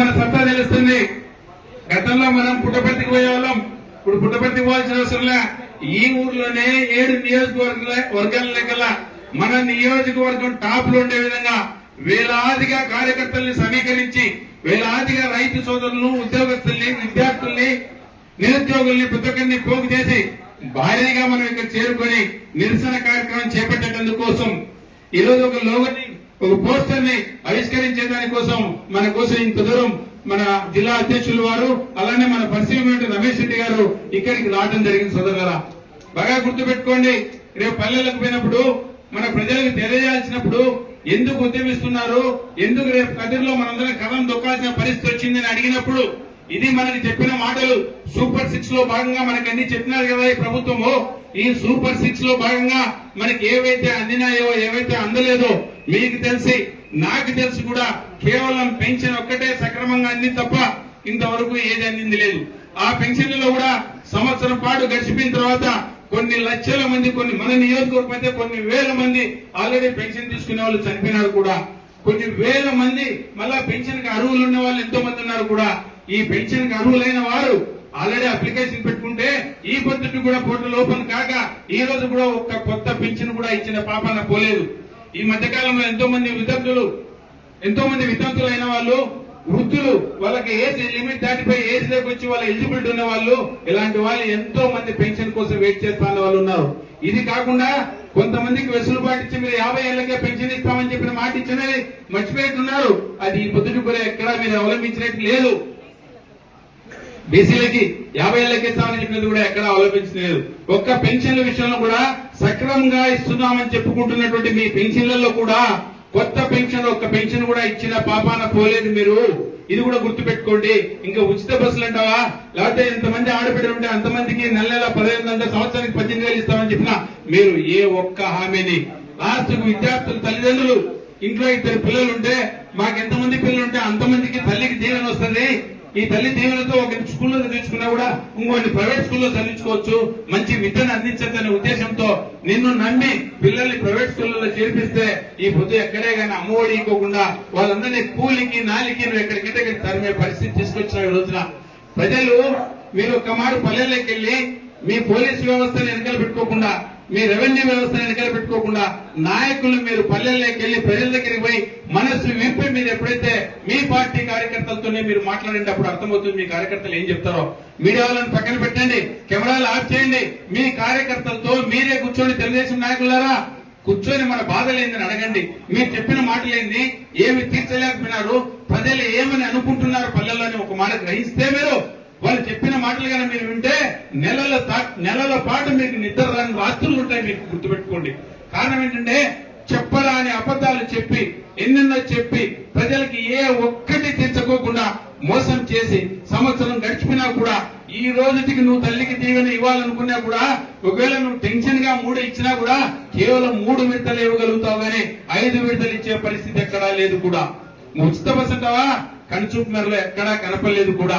మన సత్తా తెలుస్తుంది. గతంలో మనం పుట్టపర్తికి పోయేవాళ్ళం. ఇప్పుడు పుట్టపర్తి పోవాల్సిన అవసరం ఈ ఊర్లోనే ఏడు నియోజకవర్గాల వర్గాల లెక్కల మన నియోజకవర్గం టాప్లో ఉండే విధంగా వేలాదిగా కార్యకర్తల్ని సమీకరించి వేలాదిగా రైతు సోదరులను ఉద్యోగస్తుల్ని విద్యార్థుల్ని నిరుద్యోగుల్ని ప్రతి ఒక్కరిని పోగు చేసి భారీగా మనం ఇక్కడ చేరుకొని నిరసన కార్యక్రమం చేపట్టేటందుకోసం ఈరోజు ఈ రోజు ఒక లోగని ఒక పోస్టర్ని ఆవిష్కరించే దానికోసం మన కోసం ఇంత దూరం మన జిల్లా అధ్యక్షులు వారు అలానే మన పరిశీలన రమేష్ రెడ్డి గారు ఇక్కడికి రావడం జరిగింది సోదరులారా బాగా గుర్తుపెట్టుకోండి రేపు పల్లెలకు పోయినప్పుడు మన ప్రజలకు తెలియజేయాల్సినప్పుడు ఎందుకు ఉద్యమిస్తున్నారు ఎందుకు రేపు కదిరిలో మనందరం కథం దొక్కాల్సిన పరిస్థితి వచ్చిందని అడిగినప్పుడు ఇది మనకి చెప్పిన మాటలు సూపర్ సిక్స్లో భాగంగా మనకి అన్ని చెప్పినారు కదా ఈ ప్రభుత్వము. ఈ సూపర్ సిక్స్లో భాగంగా మనకి ఏవైతే అందినాయో ఏవైతే అందలేదో మీకు తెలిసి నాకు తెలిసి కూడా కేవలం పెన్షన్ ఒక్కటే సక్రమంగా అందింది తప్ప ఇంతవరకు ఏది అందింది లేదు. ఆ పెన్షన్లలో కూడా సంవత్సరం పాటు గడిచిపోయిన తర్వాత కొన్ని లక్షల మంది కొన్ని మన నియోజకవర్గం అయితే కొన్ని వేల మంది ఆల్రెడీ పెన్షన్ తీసుకునే వాళ్ళు చనిపోయినారు కూడా. కొన్ని వేల మంది మళ్ళా పెన్షన్కి అర్హులు ఉన్న వాళ్ళు ఎంతో మంది ఉన్నారు కూడా. ఈ పెన్షన్కి అర్హులైన వారు ఆల్రెడీ అప్లికేషన్ పెట్టుకుంటే ఈ పద్ధతి కూడా పోర్టల్ ఓపెన్ కాక ఈ రోజు కూడా ఒక్క కొత్త పెన్షన్ కూడా ఇచ్చిన పాపన పోలేదు. ఈ మధ్య కాలంలో ఎంతో మంది విద్యార్థులు ఎంతో మంది విద్యార్థులు వాళ్ళు వృద్ధులు వాళ్ళకి ఏజ్ లిమిట్ దాటిపోయి ఏజ్లోకి వచ్చి వాళ్ళ ఎలిజిబిలిటీ ఉన్న వాళ్ళు ఇలాంటి వాళ్ళు ఎంతో మంది పెన్షన్ కోసం వెయిట్ చేస్తున్న వాళ్ళు ఉన్నారు. ఇది కాకుండా కొంతమందికి వెసులుబాటు ఇచ్చి మీరు యాభై ఏళ్ళకే పెన్షన్ ఇస్తామని చెప్పిన మాట ఇచ్చినది మర్చిపోతున్నారు అది ఈ పొద్దుటి కూడా ఎక్కడా మీరు అవలంబించినట్టు లేదు. బీసీలకి యాభై ఏళ్ళకి ఇస్తామని చెప్పినది కూడా ఎక్కడ ఆలోచించలేదు ఒక్క పెన్షన్ల విషయంలో కూడా సక్రమంగా ఇస్తున్నామని చెప్పుకుంటున్నటువంటి మీ పెన్షన్లలో కూడా కొత్త పెన్షన్ ఒక్క పెన్షన్ కూడా ఇచ్చిన పాపాన పోలేదు మీరు. ఇది కూడా గుర్తుపెట్టుకోండి. ఇంకా ఉచిత బస్సులు అంటావా? లేకపోతే ఇంతమంది ఆడబిడ్డలు ఉంటే అంతమందికి నెల నెల పదిహేను అంటే సంవత్సరానికి పద్దెనిమిది వేలు ఇస్తామని చెప్పినా మీరు ఏ ఒక్క హామీని? లాస్ట్ విద్యార్థుల తల్లిదండ్రులు ఇంట్లో ఇద్దరు పిల్లలు ఉంటే మాకు ఎంతమంది పిల్లలు ఉంటే అంతమందికి తల్లికి జీవనం వస్తుంది? ఈ తల్లి దీవెనతో ఒక స్కూల్లో చదివించుకున్నా కూడా ఇంకోటి ప్రైవేట్ స్కూల్లో చదివించుకోవచ్చు. మంచి విద్యను అందించద్దనే ఉద్దేశంతో నిన్ను నమ్మి పిల్లల్ని ప్రైవేట్ స్కూళ్ళలో చేర్పిస్తే ఈ పొద్దు ఎక్కడే కానీ అమ్మఒడి ఇవ్వకుండా వాళ్ళందరినీ కూలికి నాలికి నువ్వు ఎక్కడికంటే తరిమే పరిస్థితి తీసుకొచ్చిన ఈ రోజున. ప్రజలు మీరు ఒక్క మాట పల్లెల్లోకి వెళ్ళి మీ పోలీసు వ్యవస్థను వెనకాల పెట్టుకోకుండా మీ రెవెన్యూ వ్యవస్థను ఎన్నికలు పెట్టుకోకుండా నాయకులు మీరు పల్లెల్లోకి వెళ్ళి ప్రజల దగ్గరికి పోయి మనస్సు విప్పి మీరు ఎప్పుడైతే మీ పార్టీ కార్యకర్తలతోనే మీరు మాట్లాడేటప్పుడు అర్థమవుతుంది మీ కార్యకర్తలు ఏం చెప్తారో. మీడియా వాళ్ళని పక్కన పెట్టండి కెమెరాలు ఆఫ్ చేయండి. మీ కార్యకర్తలతో మీరే కూర్చొని తెలుగుదేశం నాయకులారా కూర్చొని మన బాధలేందని అడగండి. మీరు చెప్పిన మాటలేంది ఏమి తీర్చలేకపోయినారు? ప్రజలు ఏమని అనుకుంటున్నారు పల్లెల్లోని ఒక మాట గ్రహిస్తే మీరు వాళ్ళు చెప్పిన మాటలు కానీ మీరు వింటే నెలల నెలల పాటు మీకు నిద్ర రాని రాత్రులు ఉంటాయి మీకు గుర్తుపెట్టుకోండి. కారణం ఏంటంటే చెప్పరాని అబద్ధాలు చెప్పి ఎన్నెన్నో చెప్పి ప్రజలకి ఏ ఒక్కటి తెచ్చుకోకుండా మోసం చేసి సంవత్సరం గడిచిపోయినా కూడా ఈ రోజుకి నువ్వు తల్లికి దీవెన ఇవ్వాలనుకున్నా కూడా ఒకవేళ నువ్వు టెన్షన్గా మూడు ఇచ్చినా కూడా కేవలం మూడు విడతలు ఇవ్వగలుగుతావు గానీ ఐదు విడతలు ఇచ్చే పరిస్థితి ఎక్కడా లేదు కూడా. నువ్వు ఉచిత బస్ అంటావా? కనుచూపు మేరలో ఎక్కడా కనపడలేదు కూడా.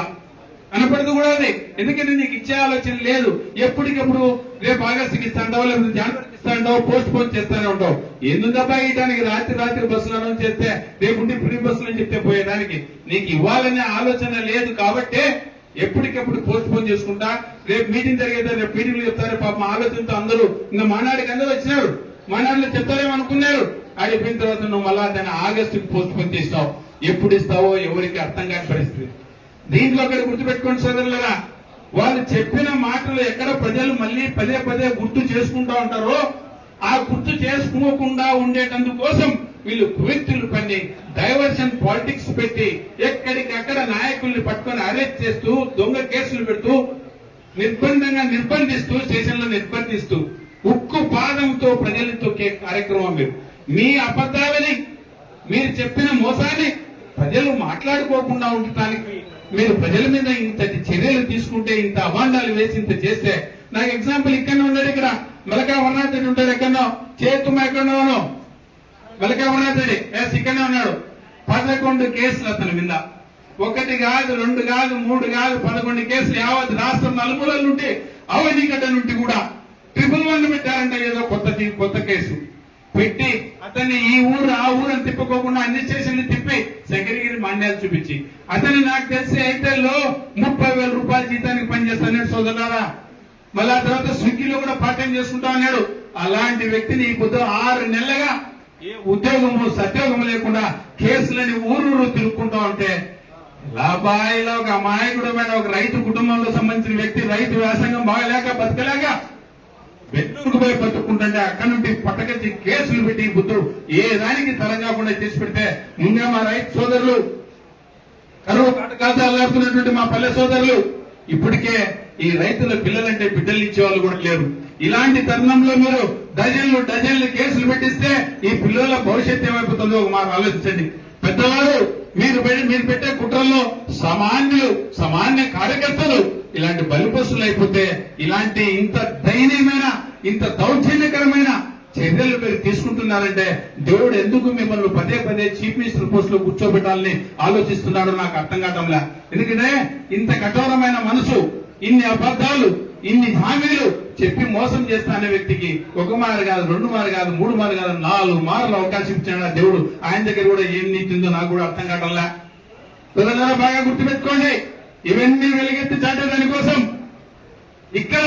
కనపడదు కూడా అది. ఎందుకంటే నీకు ఇచ్చే ఆలోచన లేదు? ఎప్పటికప్పుడు రేపు ఆగస్టుకి ఇస్తాంటావు లేకపోతే జనవరికి ఇస్తాంటావు? పోస్ట్ పోన్ చేస్తానే ఉంటావు. ఎందుకు తప్ప ఇయడానికి రాత్రి రాత్రి బస్సులు అనౌన్స్ చేస్తే రేపు ఉండి ఫ్రీ బస్సులు అని చెప్తే పోయేదానికి? నీకు ఇవ్వాలనే ఆలోచన లేదు కాబట్టే ఎప్పటికప్పుడు పోస్ట్ పోన్ చేసుకుంటా. రేపు మీటింగ్ జరిగేదా రేపు మీటింగ్లు చెప్తారు. పాప ఆలోచనతో అందరూ ఇంకా మానాడికి అందరూ వచ్చినారు. మానాడులో చెప్తారేమో అనుకున్నారు. అయిపోయిన తర్వాత నువ్వు మళ్ళా దాన్ని ఆగస్టుకి పోస్ట్ పోన్ చేస్తావు. ఎప్పుడు ఇస్తావో ఎవరికి అర్థం కాని పరిస్థితి. దీంట్లో ఒకటి గుర్తుపెట్టుకోండి సోదరులరా వాళ్ళు చెప్పిన మాటలు ఎక్కడ ప్రజలు మళ్ళీ పదే పదే గుర్తు చేసుకుంటా ఉంటారో ఆ గుర్తు చేసుకోకుండా ఉండేటందుకోసం వీళ్ళు కువెత్తులు పని డైవర్షన్ పాలిటిక్స్ పెట్టి ఎక్కడికక్కడ నాయకుల్ని పట్టుకొని అరెస్ట్ చేస్తూ దొంగ కేసులు పెడుతూ నిర్బంధంగా నిర్బంధిస్తూ స్టేషన్లో నిర్బంధిస్తూ ఉక్కు పాదంతో ప్రజలతో తొక్కే కార్యక్రమం మీరు. మీ అబద్ధాలని మీరు చెప్పిన మోసాన్ని ప్రజలు మాట్లాడుకోకుండా ఉండటానికి మీరు ప్రజల మీద ఇంత చర్యలు తీసుకుంటే ఇంత అవాండాలు వేసి ఇంత చేస్తే నాకు ఎగ్జాంపుల్ ఇక్కడనే ఉండడు ఇక్కడ. మలకా వర్ణాథ్ ఉంటాడు ఎక్కడో చేతుమ్మ ఎక్కడోనో మెలకా వర్ణాథ్ ఎస్ ఇక్కడనే ఉన్నాడు. పదకొండు కేసులు అతని మీద. ఒకటి కాదు రెండు కాదు మూడు కాదు పదకొండు కేసులు యావత్ రాష్ట్రం నలుమూలల నుండి అవధిగడ్డ నుండి కూడా ట్రిపుల్ వన్ పెట్టారంటే ఏదో కొత్త కొత్త కేసు. పెట్టి అతన్ని ఈ ఊరు ఆ ఊరు అని తిప్పుకోకుండా అన్ని స్టేషన్లు తిప్పి శంకరగిరి మండ్యాలు చూపించి. అతన్ని నాకు తెలిసి ఐదేళ్ళలో ముప్పై వేల రూపాయల జీతానికి పనిచేస్తాడు సోదరులారా. మళ్ళీ ఆ తర్వాత స్విగ్గీలో కూడా పార్ట్ టైం చేసుకుంటా అన్నాడు. అలాంటి వ్యక్తిని ఇప్పుడు ఆరు నెలలుగా ఏ ఉద్యోగము సద్యోగము లేకుండా కేసులని ఊరూరు తిరుగుకుంటా ఉంటే లాభాయిలో ఒక అమాయకుడమైన ఒక రైతు కుటుంబంలో సంబంధించిన వ్యక్తి రైతు వ్యాసంగం బాగలేక బతకలేక బెంగళూరుకు పోయి పట్టుకుంటుంటే అక్కడ నుండి పట్టకొచ్చి కేసులు పెట్టి ఈ బుద్ధుడు ఏ దానికి తరం కాకుండా చేసి పెడితే ముందే మా రైతు సోదరులు కరువు కాటకాలతో అల్లాడుతున్నటువంటి మా పల్లె సోదరులు ఇప్పటికే ఈ రైతుల పిల్లలంటే బిడ్డలు ఇచ్చేవాళ్ళు కూడా లేరు. ఇలాంటి తరుణంలో మీరు డజన్లు డజన్లు కేసులు పెట్టిస్తే ఈ పిల్లల భవిష్యత్తు ఏమైపోతుందో ఒక మాట ఆలోచించండి. పెద్దవారు మీరు మీరు పెట్టే కుట్రల్లో సామాన్యులు సామాన్య కార్యకర్తలు ఇలాంటి బలిపసులు అయిపోతే ఇలాంటి ఇంత దైన్యమైన ఇంత దౌర్జన్యకరమైన చర్యలు మీరు తీసుకుంటున్నారంటే దేవుడు ఎందుకు మిమ్మల్ని పదే పదే చీఫ్ మినిస్టర్ పోస్ట్లో కూర్చోబెట్టాలని ఆలోచిస్తున్నాడో నాకు అర్థం కావడంలే ఎందుకంటే ఇంత కఠోరమైన మనసు ఇన్ని అబద్ధాలు ఇన్ని హామీలు చెప్పి మోసం చేస్తానే వ్యక్తికి ఒక మారు కాదు రెండు మారు కాదు మూడు మారు కాదు నాలుగు మార్లు అవకాశం ఇచ్చాడు దేవుడు? ఆయన దగ్గర కూడా ఏం నీతిందో నాకు కూడా అర్థం కావడంలే ప్రజలారా బాగా గుర్తుపెట్టుకోండి. ఇవన్నీ వెలుగెత్తి చాటే దానికోసం. ఇక్కడ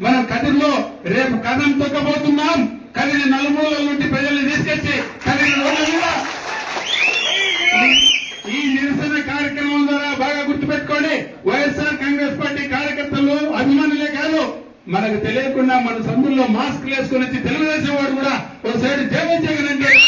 మనం కదిరిలో రేపు కథం తొక్కబోతున్నాం. కదిరి నలుమూలల నుండి ప్రజల్ని తీసుకొచ్చి కదిరి ఈ- నిరసన కార్యక్రమం ద్వారా బాగా గుర్తుపెట్టుకోండి. వైఎస్ఆర్ కాంగ్రెస్ పార్టీ కార్యకర్తలు అభిమానులే కాదు. మనకు తెలియకుండా మన సందుల్లో మాస్క్ వేసుకుని వచ్చి తెలుగుదేశం వాడు కూడా ఒక సైడ్ జగన్ జగన్ అంటే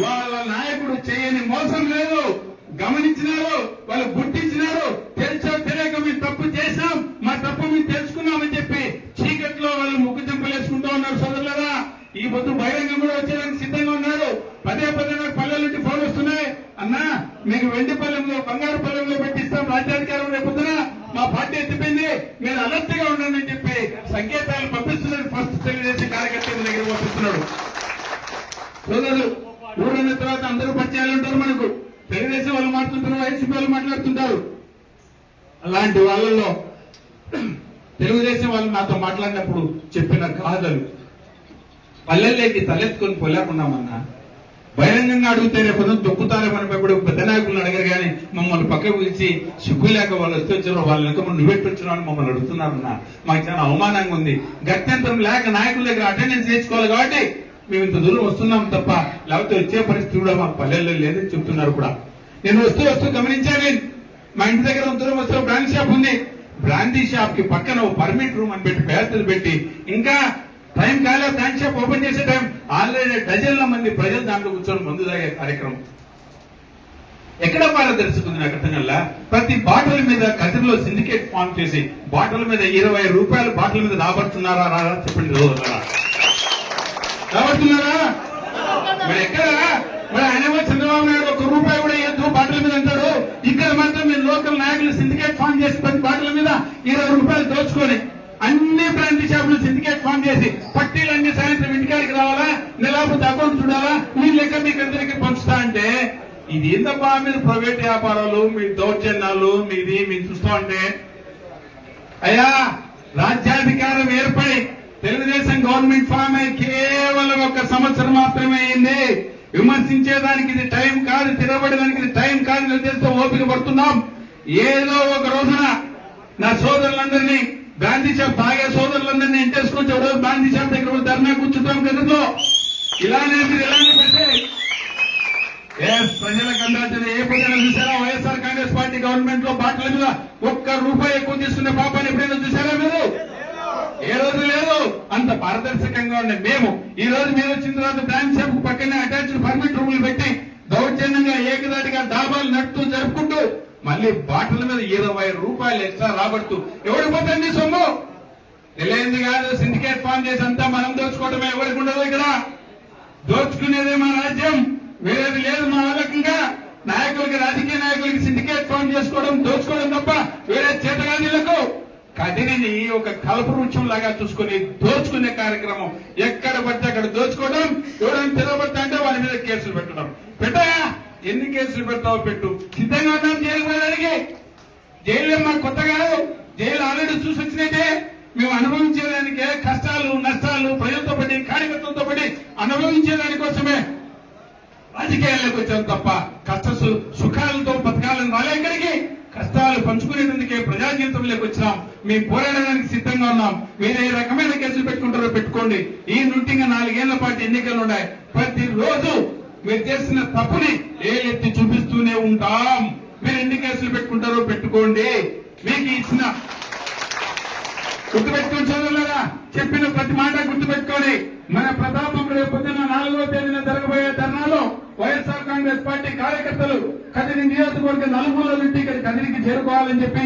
వాళ్ళ నాయకుడు చేయని మోసం లేదు. గమనించినారు వాళ్ళు గుర్తించినారు. తెలుసో తెలియక మేము తప్పు చేశాం. మా తప్పు మేము తెలుసుకున్నామని చెప్పి చీకట్లో వాళ్ళు ముగ్గు చెంపలేసుకుంటూ ఉన్నారు సోదరులరా. ఈ పొద్దు బహిరంగం కూడా వచ్చేదానికి సిద్ధంగా ఉన్నారు. పదే పదే నాకు పల్లెల నుండి ఫోన్ వస్తున్నాయి. అన్నా మీకు వెండి పల్లెంలో బంగారు పల్లెంలో పెట్టిస్తాం రాజ్యాధికారం రేపొద్దున మా పార్టీ ఎత్తిపోయింది. మీరు అలర్ట్గా ఉండండి అని చెప్పి సంకేతాలు పంపిస్తున్నారు ఫస్ట్ తెలుగుదేశం కార్యకర్తల దగ్గర పంపిస్తున్నాడు. సోదరులు ఊరన్న తర్వాత అందరూ పరిచయాలు ఉంటారు మనకు. తెలుగుదేశం వాళ్ళు మాట్లాడుతుంటారు వైసీపీ వాళ్ళు మాట్లాడుతుంటారు. అలాంటి వాళ్ళలో తెలుగుదేశం వాళ్ళు నాతో మాట్లాడినప్పుడు చెప్పిన గాథలు పల్లెల్లోకి తలెత్తుకొని పోలేకున్నామన్నా బహిరంగంగా అడిగితే రేపు దొక్కుతారేమని ఇప్పుడు పెద్ద నాయకులను అడిగారు కానీ మమ్మల్ని పక్కకు పిలిచి సిగ్గు లేక వాళ్ళు వస్తే వచ్చారో వాళ్ళ వెనక మనం అని మమ్మల్ని అడుగుతున్నారన్నా. మాకు చాలా అవమానంగా ఉంది. గత్యంతరం లేక నాయకుల దగ్గర అటెండెన్స్ చేసుకోవాలి కాబట్టి మేము ఇంత దూరం వస్తున్నాం తప్ప లేకపోతే వచ్చే పరిస్థితి కూడా మా పల్లెల్లో లేదని చెప్తున్నారు కూడా. నేను వస్తూ వస్తూ గమనించాను. మా ఇంటి దగ్గర దూరం వస్తే బ్రాండ్ షాప్ ఉంది. బ్రాందీ షాప్కి పక్కన పర్మిట్ రూమ్ అని పెట్టి పేర్తలు పెట్టి ఇంకా టైం కాలే బ్రాండ్ షాప్ ఓపెన్ చేసే టైం ఆల్రెడీ డజన్ల మంది ప్రజలు దాంట్లో కూర్చొని మందు తాగే కార్యక్రమం. ఎక్కడ పారదర్శకుంది నాకు అర్థం కల్లా ప్రతి బాటిల్ మీద కదిరిలో సిండికేట్ ఫామ్ చేసి బాటిల్ మీద ఇరవై రూపాయలు బాటిల్ మీద రాబడుతున్నారా రారా చెప్పండి రాబడుతున్నారా? మరి ఎక్కడ? మరి ఆయనేమో చంద్రబాబు నాయుడు ఒక రూపాయి కూడా ఇవ్వద్దు బాటిల్ మీద అంటాడు ఇక్కడ మాత్రం మీరు లోకల్ నాయకులు సిండికేట్ ఫామ్ చేసి పది బాటల మీద ఇరవై రూపాయలు దోచుకొని అన్ని బ్రాంతి షాపులు సిండికేట్ ఫామ్ చేసి పట్టీలు అన్ని సాయంత్రం ఇంటికాడికి రావాలా? నెలాపతి అకౌంట్ చూడాలా? మీ లెక్క మీకు అందరికీ పంచుతా అంటే ఇది ఏందబ్బా? మీరు ప్రైవేట్ వ్యాపారాలు మీ దౌర్జన్యాలు మీది మీరు చూస్తా ఉంటే. అయ్యా రాజ్యాధికారం ఏర్పడి తెలుగుదేశం గవర్నమెంట్ ఫామ్ అయి కేవలం ఒక సంవత్సరం మాత్రమే అయింది. విమర్శించేదానికి ఇది టైం కాదు తిరగబడేదానికి ఇది టైం కాదు నిర్దేశంతో ఓపిక పడుతున్నాం. ఏదో ఒక రోజున నా సోదరులందరినీ గాంధీ షాప్ తాగే సోదరులందరినీ ఎంటేసుకొచ్చి ఒక రోజు గాంధీ షాప్ దగ్గర ధర్నా కూర్చుంటాం గదిలో ఇలానే మీరు ఇలానే పెడితే ఏ ప్రజలకు అందాల్సిన ఏ ప్రజలు చూసారా? వైఎస్ఆర్ కాంగ్రెస్ పార్టీ గవర్నమెంట్లో బాటల మీద ఒక్క రూపాయి ఎక్కువ తీసుకునే పాపాన్ని ఎప్పుడైనా చూసారా మీరు? ఏ రోజు లేదు అంత పారదర్శకంగా ఉండే మేము. ఈ రోజు మీరు వచ్చిన తర్వాత బ్రాంచ్ షాప్ పక్కనే అటాచ్డ్ పర్మిట్ రూములు పెట్టి దౌర్జన్యంగా ఏకదాటిగా డాబాలు నడుతూ జరుపుకుంటూ మళ్ళీ బాటల మీద ఇరవై రూపాయలు ఎక్స్ట్రా రాబడుతూ ఎవడు పోతుంది సొమ్ము? తెలియంది కాదు సిండికేట్ ఫామ్ చేసి అంతా మనం దోచుకోవడమే ఎవరికి ఉండదు ఇక్కడ? దోచుకునేదే మా రాజ్యం. వేరేది లేదు మా వాళ్ళకంగా నాయకులకి రాజకీయ నాయకులకి సిండికేట్ ఫామ్ చేసుకోవడం దోచుకోవడం తప్ప వేరే చేతగానీలకు కదిరిని ఒక కల్పవృక్షం లాగా చూసుకుని దోచుకునే కార్యక్రమం. ఎక్కడ పడితే అక్కడ దోచుకోవడం ఎవరైనా తిరగబడితే అంటే వాళ్ళ మీద కేసులు పెట్టడం. పెట్టయా ఎన్ని కేసులు పెడతావో పెట్టు. సిద్ధంగా ఉన్నాం జైలు పోయడానికి జైలు మాకు కొత్త కాదు. జైలు ఆల్రెడీ చూసి వచ్చినట్టే. మేము అనుభవించేదానికే కష్టాలు నష్టాలు ప్రజలతో పడి కార్యకర్తలతో పడి అనుభవించేదానికోసమే రాజకీయాల్లోకి వచ్చాం తప్ప. కష్ట సుఖాలతో బతకాలని రాలే ఇక్కడికి కష్టాలు పంచుకునేందుకే ప్రజా జీవితంలోకి వచ్చినాం. మేము పోరాడడానికి సిద్ధంగా ఉన్నాం. మీరు ఏ రకమైన కేసులు పెట్టుకుంటారో పెట్టుకోండి. ఈ నుంటిగా నాలుగేళ్ళ పాటు ఎన్నికలు ఉన్నాయి. ప్రతిరోజు మీరు చేసిన తప్పుని ఏలెత్తి చూపిస్తూనే ఉంటాం. మీరు ఎన్ని కేసులు పెట్టుకుంటారో పెట్టుకోండి. మీకు ఇచ్చిన గుర్తుపెట్టుకుని చదువులరా చెప్పిన ప్రతి మాట గుర్తుపెట్టుకోండి. మన ప్రతాపం రేపు పొద్దున్న నాలుగో తేదీన జరగబోయే వైఎస్ఆర్ కాంగ్రెస్ పార్టీ కార్యకర్తలు కదిరి నియోజకవర్గ నలుమూల నుండి ఇక్కడ కదిరికి చేరుకోవాలని చెప్పి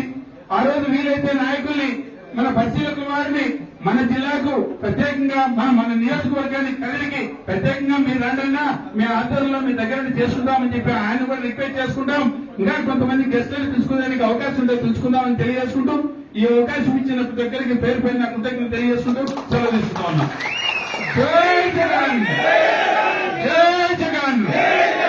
ఆ రోజు వీలైతే నాయకుల్ని మన పరిశీలకుల వారిని మన జిల్లాకు ప్రత్యేకంగా మన మన నియోజకవర్గానికి కదిరికి ప్రత్యేకంగా మీరు రండన్నా మీ ఆధ్వర్యంలో మీ దగ్గర చేసుకుందామని చెప్పి ఆయన కూడా రిక్వెస్ట్ చేసుకుంటాం. ఇంకా కొంతమంది గెస్టులు తీసుకునేందుకు అవకాశం ఉంటే తెలుసుకుందామని తెలియజేసుకుంటూ ఈ అవకాశం ఇచ్చిన దగ్గరికి పేరు పైన కృతజ్ఞత తెలియజేసుకుంటూ సెలవు తీసుకుంటా ఉన్నాం. జై జగన్! జై జగన్